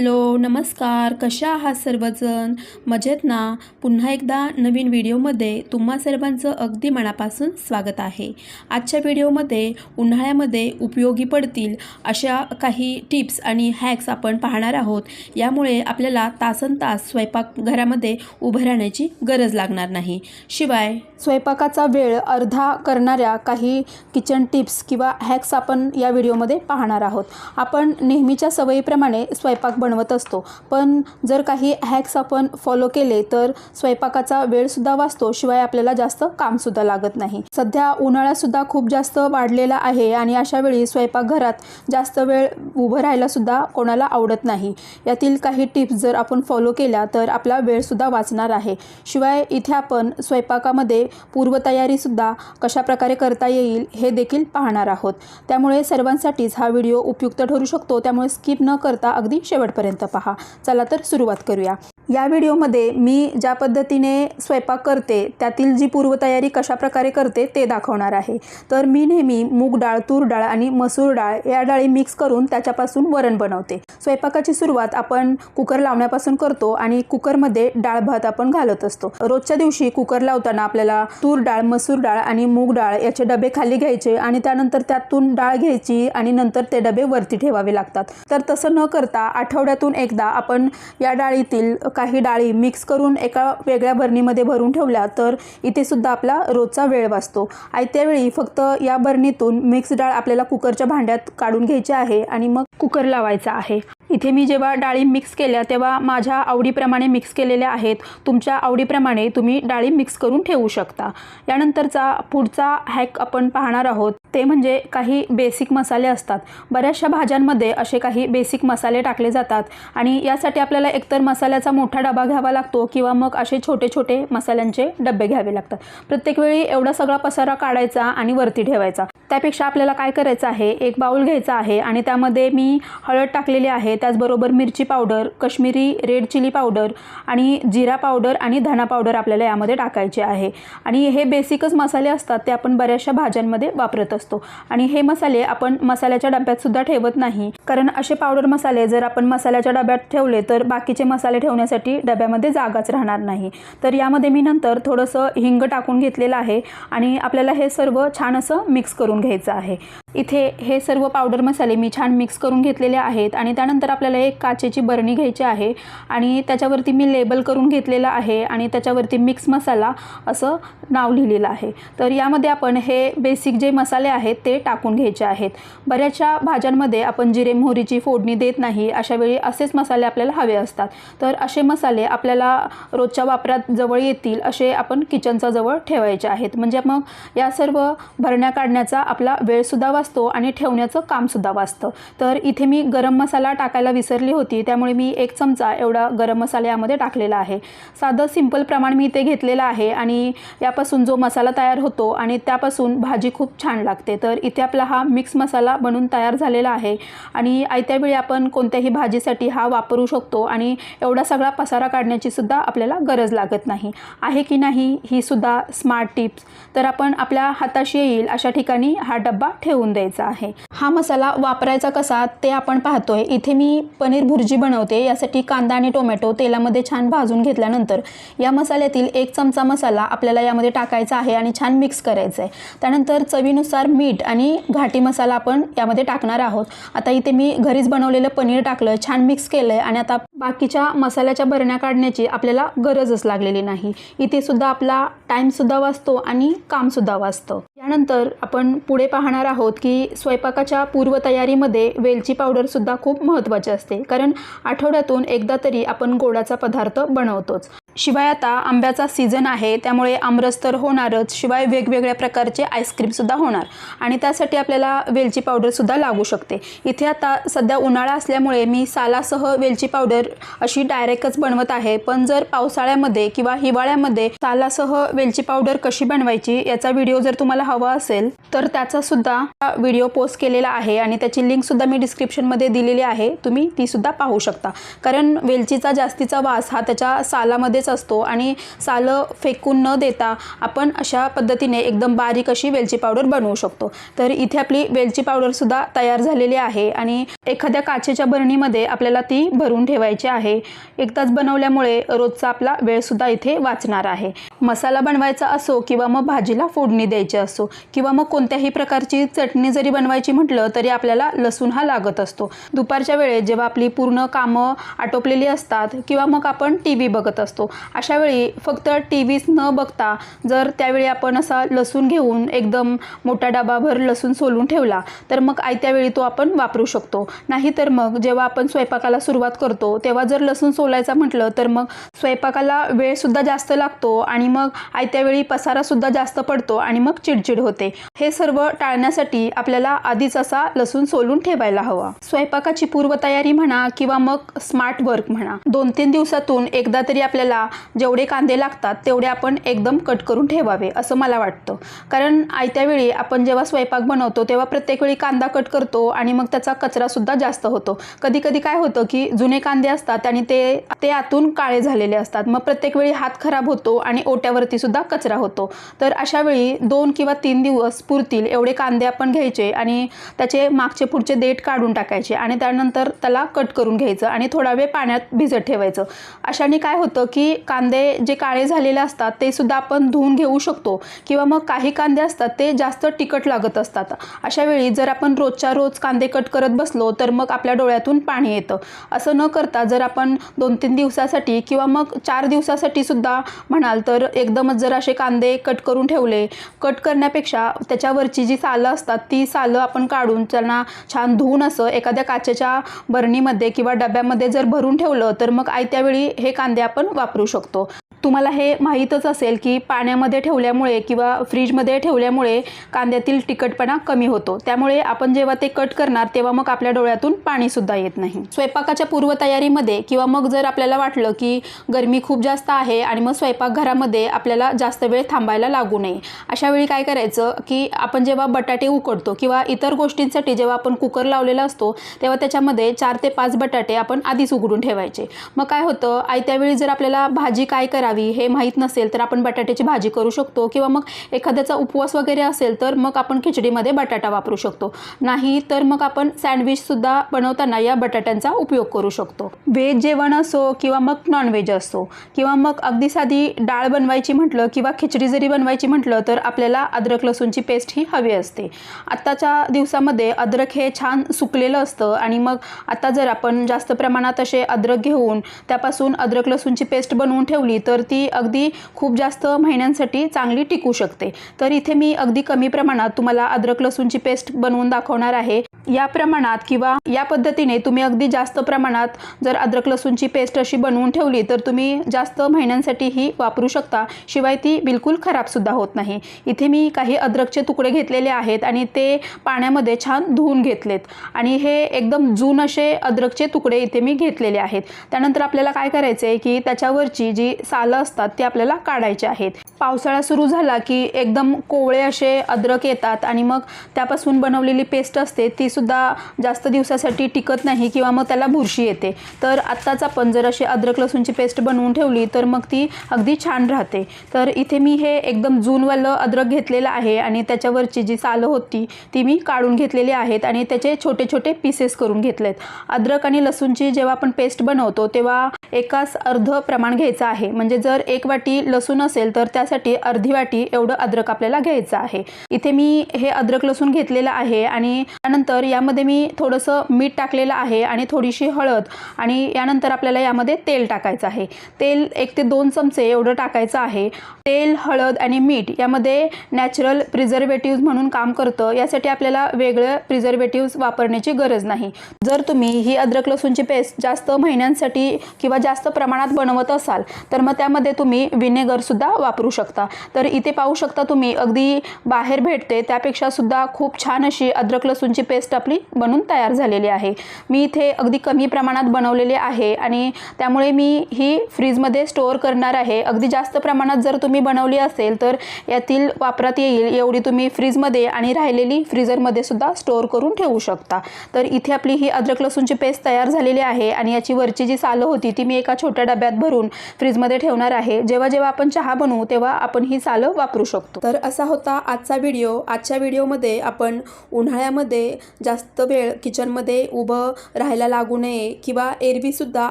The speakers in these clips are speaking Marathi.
हॅलो नमस्कार. कशा आहात सर्वजण? मजेत ना? पुन्हा एकदा नवीन व्हिडिओमध्ये तुम्हा सर्वांचं अगदी मनापासून स्वागत आहे. आजच्या व्हिडिओमध्ये उन्हाळ्यामध्ये उपयोगी पडतील अशा काही टिप्स आणि हॅक्स आपण पाहणार आहोत. यामुळे आपल्याला तासन तास स्वयंपाकघरामध्ये उभं राहण्याची गरज लागणार नाही. शिवाय स्वयंपाकाचा वेळ अर्धा करणाऱ्या काही किचन टिप्स किंवा हॅक्स आपण या व्हिडिओमध्ये पाहणार आहोत. आपण नेहमीच्या सवयीप्रमाणे स्वयंपाक बनवत असतो. पण जर काही हॅक्स आपण फॉलो केले तर स्वयंपाकाचा वेळसुद्धा वाचतो. शिवाय आपल्याला जास्त कामसुद्धा लागत नाही. सध्या उन्हाळासुद्धा खूप जास्त वाढलेला आहे आणि अशा वेळी स्वयंपाकघरात जास्त वेळ उभं राहायलासुद्धा कोणाला आवडत नाही. यातील काही टिप्स जर आपण फॉलो केल्या तर आपला वेळसुद्धा वाचणार आहे. शिवाय इथे आपण स्वयंपाकामध्ये पूर्वतयारीसुद्धा कशाप्रकारे करता येईल हे देखील पाहणार आहोत. त्यामुळे सर्वांसाठीच हा व्हिडिओ उपयुक्त ठरू शकतो. त्यामुळे स्किप न करता अगदी शेवटपर्यंत पहा. चला तर सुरुवात करूया. या व्हिडिओमध्ये मी ज्या पद्धतीने स्वयंपाक करते त्यातील जी पूर्वतयारी कशाप्रकारे करते ते दाखवणार आहे. तर मी नेहमी मूग डाळ तूर डाळ आणि मसूर डाळ या डाळी मिक्स करून त्याच्यापासून वरण बनवते. स्वयंपाकाची सुरुवात आपण कुकर लावण्यापासून करतो आणि कुकरमध्ये डाळ भात आपण घालत असतो. रोजच्या दिवशी कुकर लावताना आपल्याला तूर डाळ मसूर डाळ आणि मूग डाळ याचे डबे खाली घ्यायचे आणि त्यानंतर त्यातून डाळ घ्यायची आणि नंतर ते डबे वरती ठेवावे लागतात. तर तसं न करता आठवड्यातून एकदा आपण या डाळीतील काही डाळी मिक्स करून एका वेगळ्या बरणीमध्ये भरून ठेवल्या तर इथे सुद्धा आपला रोजचा वेळ वाचतो. आयत्यावेळी फक्त या बरणीतून मिक्स डाळ आपल्याला कुकरच्या भांड्यात काढून घ्यायची आहे आणि मग कुकर लावायचा आहे. इथे मी जेव्हा डाळी मिक्स केल्या तेव्हा माझ्या आवडीप्रमाणे मिक्स केलेल्या आहेत. तुमच्या आवडीप्रमाणे तुम्ही डाळी मिक्स करून ठेवू शकता. यानंतरचा पुढचा हॅक आपण पाहणार आहोत. ते म्हणजे काही बेसिक मसाले असतात. बऱ्याचशा भाज्यांमध्ये असे काही बेसिक मसाले टाकले जातात आणि यासाठी आपल्याला एकतर मसाल्याचा मोठा डबा घ्यावा लागतो किंवा मग असे छोटे छोटे मसाल्यांचे डबे घ्यावे लागतात. प्रत्येक वेळी एवढा सगळा पसारा काढायचा आणि वरती ठेवायचा. त्यापेक्षा आपल्याला काय करायचं आहे? एक बाऊल घ्यायचा आहे आणि त्यामध्ये मी हळद टाकलेली आहे. त्याचबरोबर मिरची powder Kashmiri red chilli powder आणि जिरा पावडर आणि धना पावडर आपल्याला यामध्ये टाकायचे आहे. आणि हे बेसिकच मसाले असतात ते आपण बऱ्याचशा भाज्यांमध्ये वापरत असतो. आणि हे मसाले आपण मसाल्याच्या डब्यात सुद्धा ठेवत नाही. कारण असे पावडर मसाले जर आपण मसाल्याच्या डब्यात ठेवले तर बाकीचे मसाले ठेवण्यासाठी डब्यामध्ये जागाच राहणार नाही. तर यामध्ये मी नंतर थोडंसं हिंग टाकून घेतलेलं आहे आणि आपल्याला हे सर्व छान असं मिक्स करून घ्यायचं आहे. इथे हे सर्व पावडर मसाले मी छान मिक्स करून घेतलेले आहेत आणि त्यानंतर आपल्याला एक काचेची बरणी घ्यायची आहे आणि त्याच्यावरती मी लेबल करून घेतलेलं आहे आणि त्याच्यावरती मिक्स मसाला असं नाव लिहिलेलं आहे. तर यामध्ये आपण हे बेसिक जे मसाले आहेत ते टाकून घ्यायचे आहेत. बऱ्याचशा भाज्यांमध्ये आपण जिरे मोहरीची फोडणी देत नाही अशावेळी असेच मसाले आपल्याला हवे असतात. तर असे मसाले आपल्याला रोजच्या वापरात जवळ येतील असे आपण किचनचा जवळ ठेवायचे आहेत. म्हणजे मग या सर्व भरण्या काढण्याचा आपला वेळसुद्धा वाचतो आणि ठेवण्याचं कामसुद्धा वाचतं. तर इथे मी गरम मसाला टाकायला विसरली होती त्यामुळे मी एक चमचा एवढा गरम मसाला यामध्ये टाकलेला आहे. साधं सिंपल प्रमाण मी इथे घेतलेलं आहे आणि यापासून जो मसाला तयार होतो आणि त्यापासून भाजी खूप छान लागते. तर इथे आपला हा मिक्स मसाला बनून तयार झालेला आहे आणि आयत्या वेळी आपण कोणत्याही भाजीसाठी हा वापरू शकतो आणि एवढा सगळा पसारा काढण्याची सुद्धा आपल्याला गरज लागत नाही. आहे की नाही ही सुद्धा स्मार्ट टिप्स तर आपण आपल्या हाताशी येईल अशा ठिकाणी हा डब्बा ठेवून द्यायचा आहे. हा मसाला वापरायचा कसा? ते आपण पाहतोय. इथे मी पनीर भुर्जी बनवते. यासाठी कांदा आणि टोमॅटो तेलामध्ये छान भाजून घेतल्यानंतर या मसाल्यातील एक चमचा मसाला आपल्याला यामध्ये टाकायचा आहे आणि छान मिक्स करायचं आहे त्यानंतर चवीनुसार मीठ आणि घाटी मसाला आपण यामध्ये टाकणार आहोत. आता इथे मी घरीच बनवलेलं पनीर टाकलं छान मिक्स केलं आहे आणि आता बाकीच्या मसाल्याच्या भरण्या काढण्याची आपल्याला गरजच लागलेली नाही. इथे सुद्धा आपला टाईमसुद्धा वाचतो आणि कामसुद्धा वाचतं. यानंतर आपण पुढे पाहणार आहोत की स्वयंपाकाच्या पूर्वतयारीमध्ये वेलची पावडरसुद्धा खूप महत्त्वाची असते. कारण आठवड्यातून एकदा तरी आपण गोडाचा पदार्थ बनवतोच. शिवाय आता आंब्याचा सीझन आहे त्यामुळे आमरस तर होणारच. शिवाय वेगवेगळ्या प्रकारचे आईस्क्रीमसुद्धा होणार. आणि त्यासाठी आपल्याला वेलची पावडरसुद्धा लागू शकते. इथे आता सध्या उन्हाळा असल्यामुळे मी सालासह वेलची पावडर अशी डायरेक्टच बनवत आहे. पण जर पावसाळ्यामध्ये किंवा हिवाळ्यामध्ये सालासह वेलची पावडर कशी बनवायची याचा व्हिडिओ जर तुम्हाला हवा असेल तर त्याचा सुद्धा व्हिडिओ पोस्ट केलेला आहे आणि त्याची लिंकसुद्धा मी डिस्क्रिप्शनमध्ये दिलेली आहे. तुम्ही तीसुद्धा पाहू शकता. कारण वेलचीचा जास्तीचा वास हा त्याच्या सालामध्ये त्याच्यामध्येच असतो आणि सालं फेकून न देता आपण अशा पद्धतीने एकदम बारीक अशी वेलची पावडर बनवू शकतो. तर इथे आपली वेलची पावडरसुद्धा तयार झालेली आहे आणि एखाद्या काचेच्या बरणीमध्ये आपल्याला ती भरून ठेवायची आहे. एकदाच बनवल्यामुळे रोजचा आपला वेळसुद्धा इथे वाचणार आहे. मसाला बनवायचा असो किंवा मग भाजीला फोडणी द्यायची असो किंवा मग कोणत्याही प्रकारची चटणी जरी बनवायची म्हटलं तरी आपल्याला लसूण हा लागत असतो. दुपारच्या वेळेत जेव्हा आपली पूर्ण कामं आटोपलेली असतात किंवा मग आपण टी व्ही बघत असतो अशा वेळी फक्त टी व्हीच न बघता जर त्यावेळी आपण असा लसूण घेऊन एकदम मोठा डबाभर लसूण सोलून ठेवला तर मग आयत्या वेळी तो आपण वापरू शकतो. नाहीतर मग जेव्हा आपण स्वयंपाकाला सुरुवात करतो तेव्हा जर लसूण सोलायचा म्हटलं तर मग स्वयंपाकाला वेळसुद्धा जास्त लागतो आणि मग आयत्या वेळी पसारासुद्धा जास्त पडतो आणि मग चिडचिड होते. हे सर्व टाळण्यासाठी आपल्याला आधीच असा लसूण सोलून ठेवायला हवा. स्वयंपाकाची पूर्वतयारी म्हणा किंवा मग स्मार्ट वर्क म्हणा. दोन तीन दिवसातून एकदा तरी आपल्याला जेवढे कांदे लागतात तेवढे आपण एकदम कट करून ठेवावे असं मला वाटतं. कारण आयत्या वेळी आपण जेव्हा स्वयंपाक बनवतो तेव्हा प्रत्येक वेळी कांदा कट करतो आणि मग त्याचा कचरासुद्धा जास्त होतो. कधी कधी काय होतं की जुने कांदे असतात आणि ते ते आतून काळे झालेले असतात. मग प्रत्येक वेळी हात खराब होतो आणि ओट्यावरती सुद्धा कचरा होतो. तर अशावेळी दोन किंवा तीन दिवस पुरतील एवढे कांदे आपण घ्यायचे आणि त्याचे मागचे पुढचे देठ काढून टाकायचे आणि त्यानंतर त्याला कट करून घ्यायचं आणि थोडा वेळ पाण्यात भिजत ठेवायचं. अशाने काय होतं की कांदे जे काळे झालेले असतात ते सुद्धा आपण धुवून घेऊ शकतो किंवा मग काही कांदे असतात ते जास्त तिखट लागत असतात. अशा वेळी जर आपण रोजच्या रोज कांदे कट करत बसलो तर मग आपल्या डोळ्यातून पाणी येतं. असं न करता जर आपण दोन तीन दिवसासाठी किंवा मग चार दिवसासाठी सुद्धा म्हणाल तर एकदमच जर असे कांदे कट करून ठेवले कट करण्यापेक्षा त्याच्यावरची जी सालं असतात ती सालं आपण काढून त्यांना छान धुवून असं एखाद्या काचेच्या बरणीमध्ये किंवा डब्यामध्ये जर भरून ठेवलं तर मग आयत्यावेळी हे कांदे आपण वापरू शकतो. तुम्हाला हे माहीतच असेल की पाण्यामध्ये ठेवल्यामुळे किंवा फ्रीजमध्ये ठेवल्यामुळे कांद्यातील तिखटपणा कमी होतो. त्यामुळे आपण जेव्हा ते कट करणार तेव्हा मग आपल्या डोळ्यातून पाणीसुद्धा येत नाही. स्वयंपाकाच्या पूर्वतयारीमध्ये किंवा मग जर आपल्याला वाटलं की गरमी खूप जास्त आहे आणि मग स्वयंपाकघरामध्ये आपल्याला जास्त वेळ थांबायला लागू नये. अशा वेळी काय करायचं की आपण जेव्हा बटाटे उकडतो किंवा इतर गोष्टींसाठी जेव्हा आपण कुकर लावलेला असतो तेव्हा त्याच्यामध्ये चार ते पाच बटाटे आपण आधीच उघडून ठेवायचे. मग काय होतं आयत्यावेळी जर आपल्याला भाजी काय करा करावी हे माहीत नसेल तर आपण बटाट्याची भाजी करू शकतो किंवा मग एखाद्याचा उपवास वगैरे असेल तर मग आपण खिचडीमध्ये बटाटा वापरू शकतो. नाही तर मग आपण सँडविचसुद्धा बनवताना या बटाट्यांचा उपयोग करू शकतो. व्हेज जेवण असो किंवा मग नॉनव्हेज असो किंवा मग अगदी साधी डाळ बनवायची म्हटलं किंवा खिचडी जरी बनवायची म्हटलं तर आपल्याला अद्रक लसूणची पेस्ट ही हवी असते. आत्ताच्या दिवसामध्ये अद्रक हे छान सुकलेलं असतं आणि मग आता जर आपण जास्त प्रमाणात असे अद्रक घेऊन त्यापासून अद्रक लसूणची पेस्ट बनवून ठेवली तर ती अगदी खूप जास्त महिन्यांसाठी चांगली टिकू शकते. तर इथे मी अगदी कमी प्रमाणात तुम्हाला अद्रक लसूणची पेस्ट बनवून दाखवणार आहे. या प्रमाणात किंवा या पद्धतीने तुम्ही अगदी जास्त प्रमाणात जर अद्रक लसूणची पेस्ट अशी बनवून ठेवली तर तुम्ही जास्त महिन्यांसाठी ही वापरू शकता. शिवाय ती बिलकुल खराबसुद्धा होत नाही. इथे मी काही अद्रकचे तुकडे घेतलेले आहेत आणि ते पाण्यामध्ये छान धुवून घेतलेत. आणि हे एकदम जून असे अद्रकचे तुकडे इथे मी घेतलेले आहेत. त्यानंतर आपल्याला काय करायचं आहे की त्याच्यावरची जी साल असतात ते आपल्याला काढायचे आहेत. पावसाळा सुरू झाला की एकदम कोवळे असे अद्रक येतात आणि मग त्यापासून बनवलेली पेस्ट असते ती सुद्धा जास्त दिवसासाठी टिकत नाही किंवा मग त्याला बुरशी येते. तर आत्ताच आपण जर अशी अद्रक लसूणची पेस्ट बनवून ठेवली तर मग ती अगदी छान राहते. तर इथे मी हे एकदम जूनवालं अद्रक घेतलेलं आहे आणि त्याच्यावरची जी सालं होती ती मी काढून घेतलेली आहेत आणि त्याचे छोटे छोटे पीसेस करून घेतलेत. अद्रक आणि लसूणची जेव्हा आपण पेस्ट बनवतो तेव्हा एकाच अर्ध प्रमाण घ्यायचं आहे. म्हणजे जर एक वाटी लसूण असेल तर त्यासाठी अर्धी वाटी एवढं अद्रक आपल्याला घ्यायचं आहे. इथे मी हे अद्रक लसूण घेतलेलं आहे आणि त्यानंतर यामध्ये मी थोडंसं मीठ टाकलेलं आहे आणि थोडीशी हळद आणि यानंतर आपल्याला यामध्ये तेल टाकायचं आहे. तेल एक ते दोन चमचे एवढं टाकायचं आहे. तेल हळद आणि मीठ यामध्ये नॅचरल प्रिझर्वेटिव्ह म्हणून काम करतं. यासाठी आपल्याला वेगळं प्रिझर्वेटिव्ह वापरण्याची गरज नाही. जर तुम्ही ही अद्रक लसूणची पेस्ट जास्त महिन्यांसाठी किंवा जास्त प्रमाणात बनवत असाल तर मग त्या त्यामध्ये तुम्ही विनेगरसुद्धा वापरू शकता. तर इथे पाहू शकता तुम्ही अगदी बाहेर भेटते त्यापेक्षा सुद्धा खूप छान अशी अद्रक लसूणची पेस्ट आपली बनून तयार झालेली आहे. मी इथे अगदी कमी प्रमाणात बनवलेली आहे आणि त्यामुळे मी ही फ्रीजमध्ये स्टोअर करणार आहे. अगदी जास्त प्रमाणात जर तुम्ही बनवली असेल तर यातील वापरात येईल एवढी तुम्ही फ्रीजमध्ये आणि राहिलेली फ्रीझरमध्ये सुद्धा स्टोअर करून ठेवू शकता. तर इथे आपली ही अद्रक लसूणची पेस्ट तयार झालेली आहे आणि याची वरची जी सालं होती ती मी एका छोट्या डब्यात भरून फ्रीजमध्ये ठेव ठेवणार आहे. जेव्हा जेव्हा आपण चहा बनवू तेव्हा आपण ही सालं वापरू शकतो. तर असा होता आजचा व्हिडिओ. आजच्या व्हिडिओमध्ये आपण उन्हाळ्यामध्ये जास्त वेळ किचनमध्ये उभं राहायला लागू नये किंवा एरवीसुद्धा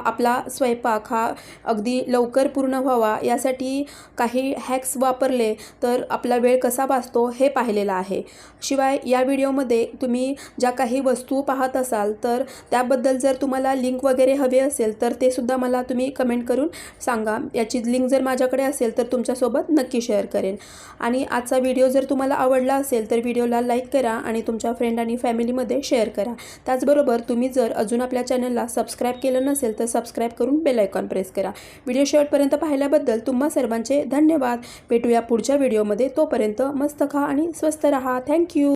आपला स्वयंपाक हा अगदी लवकर पूर्ण व्हावा यासाठी काही हॅक्स वापरले तर आपला वेळ कसा वाचतो हे पाहिलेलं आहे. शिवाय या व्हिडिओमध्ये तुम्ही ज्या काही वस्तू पाहत असाल तर त्याबद्दल जर तुम्हाला लिंक वगैरे हवे असेल तर ते सुद्धा मला तुम्ही कमेंट करून सांगा. या याची लिंक जर माझ्याकडे असेल तर तुमच्यासोबत नक्की शेअर करेन. आणि आजचा व्हिडिओ जर तुम्हाला आवडला असेल तर व्हिडिओला लाईक करा आणि तुमच्या फ्रेंड आणि फॅमिलीमध्ये शेअर करा. त्याचबरोबर तुम्ही जर अजून आपल्या चॅनलला सबस्क्राईब केलं नसेल तर सबस्क्राईब करून बेल आयकॉन प्रेस करा. व्हिडिओ शेवटपर्यंत पाहिल्याबद्दल तुम्हा सर्वांचे धन्यवाद. भेटूया पुढच्या व्हिडिओमध्ये तोपर्यंत मस्त खा आणि स्वस्त रहा. थँक्यू